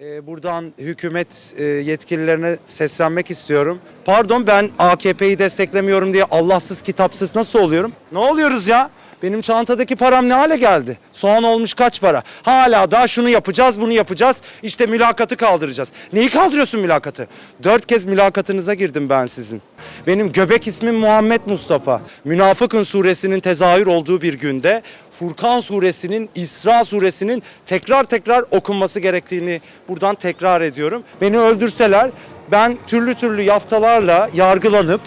Ee, Buradan hükümet e, yetkililerine seslenmek istiyorum. Pardon ben AKP'yi desteklemiyorum diye Allahsız kitapsız nasıl oluyorum? Ne oluyoruz ya? Benim çantadaki param ne hale geldi? Soğan olmuş kaç para? Hala daha şunu yapacağız, bunu yapacağız. İşte mülakatı kaldıracağız. Neyi kaldırıyorsun mülakatı? Dört kez mülakatınıza girdim ben sizin. Benim göbek ismim Muhammed Mustafa. Münafıkın suresinin tezahür olduğu bir günde Furkan suresinin, İsra suresinin tekrar tekrar okunması gerektiğini buradan tekrar ediyorum. Beni öldürseler ben türlü türlü yaftalarla yargılanıp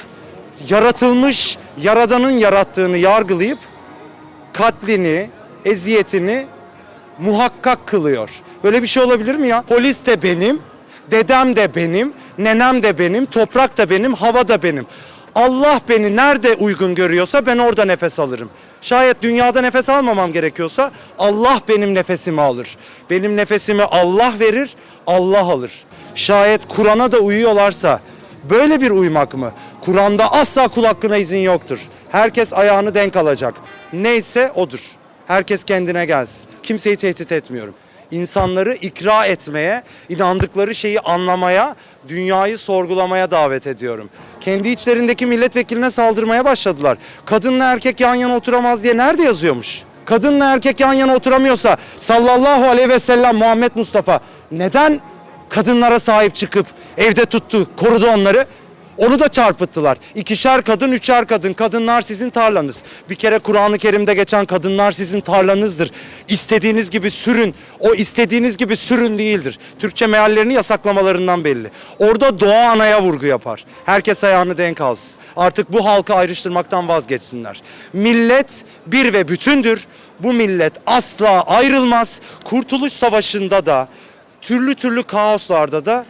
yaratılmış yaradanın yarattığını yargılayıp katlini, eziyetini muhakkak kılıyor. Böyle bir şey olabilir mi ya? Polis de benim, dedem de benim, nenem de benim, toprak da benim, hava da benim. Allah beni nerede uygun görüyorsa ben orada nefes alırım. Şayet dünyada nefes almamam gerekiyorsa Allah benim nefesimi alır. Benim nefesimi Allah verir, Allah alır. Şayet Kur'an'a da uyuyorlarsa böyle bir uymak mı? Kur'an'da asla kul hakkına izin yoktur. Herkes ayağını denk alacak. Neyse odur. Herkes kendine gelsin. Kimseyi tehdit etmiyorum. İnsanları ikra etmeye, inandıkları şeyi anlamaya, dünyayı sorgulamaya davet ediyorum. Kendi içlerindeki milletvekiline saldırmaya başladılar. Kadınla erkek yan yana oturamaz diye nerede yazıyormuş? Kadınla erkek yan yana oturamıyorsa sallallahu aleyhi ve sellem Muhammed Mustafa neden kadınlara sahip çıkıp evde tuttu, korudu onları? Onu da çarpıttılar. İkişer kadın, üçer kadın. Kadınlar sizin tarlanız. Bir kere Kur'an-ı Kerim'de geçen kadınlar sizin tarlanızdır. İstediğiniz gibi sürün. O istediğiniz gibi sürün değildir. Türkçe meallerini yasaklamalarından belli. Orada doğa anaya vurgu yapar. Herkes ayağını denk alsın. Artık bu halkı ayrıştırmaktan vazgeçsinler. Millet bir ve bütündür. Bu millet asla ayrılmaz. Kurtuluş Savaşı'nda da, türlü türlü kaoslarda da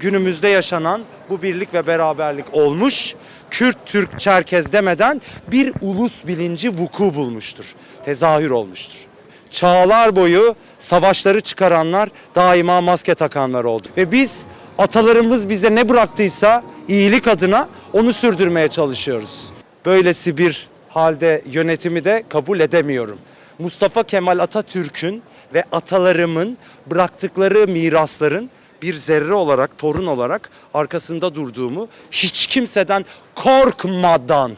günümüzde yaşanan bu birlik ve beraberlik olmuş. Kürt, Türk, Çerkez demeden bir ulus bilinci vuku bulmuştur. Tezahür olmuştur. Çağlar boyu savaşları çıkaranlar daima maske takanlar oldu. Ve biz atalarımız bize ne bıraktıysa iyilik adına onu sürdürmeye çalışıyoruz. Böylesi bir halde yönetimi de kabul edemiyorum. Mustafa Kemal Atatürk'ün ve atalarımın bıraktıkları mirasların bir zerre olarak, torun olarak arkasında durduğumu, hiç kimseden korkmadan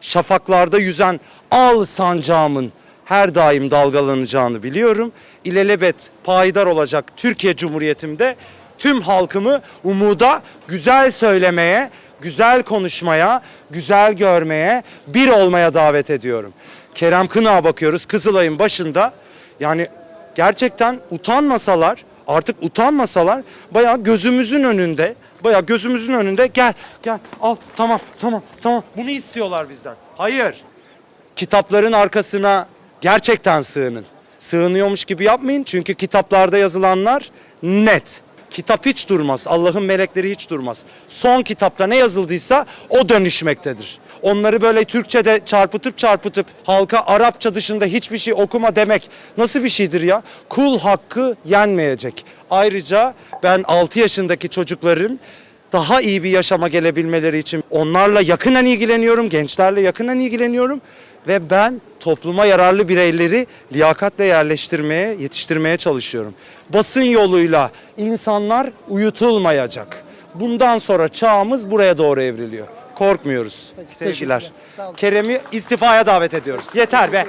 şafaklarda yüzen al sancağımın her daim dalgalanacağını biliyorum. İlelebet payidar olacak Türkiye Cumhuriyetimde tüm halkımı umuda, güzel söylemeye, güzel konuşmaya, güzel görmeye, bir olmaya davet ediyorum. Kerem Kınak'a bakıyoruz Kızılay'ın başında. Yani gerçekten utanmasalar, artık utanmasalar bayağı gözümüzün önünde, bayağı gözümüzün önünde gel gel al tamam tamam tamam bunu istiyorlar bizden. Hayır. Kitapların arkasına gerçekten sığının. Sığınıyormuş gibi yapmayın çünkü kitaplarda yazılanlar net. Kitap hiç durmaz. Allah'ın melekleri hiç durmaz. Son kitapta ne yazıldıysa o dönüşmektedir. Onları böyle Türkçe'de çarpıtıp çarpıtıp halka Arapça dışında hiçbir şey okuma demek nasıl bir şeydir ya? Kul hakkı yenmeyecek. Ayrıca ben 6 yaşındaki çocukların daha iyi bir yaşama gelebilmeleri için onlarla yakından ilgileniyorum, gençlerle yakından ilgileniyorum ve ben topluma yararlı bireyleri liyakatle yerleştirmeye, yetiştirmeye çalışıyorum. Basın yoluyla insanlar uyutulmayacak. Bundan sonra çağımız buraya doğru evriliyor. Korkmuyoruz. Sevgiler. Sağ olun. Kerem'i istifaya davet ediyoruz. Yeter be.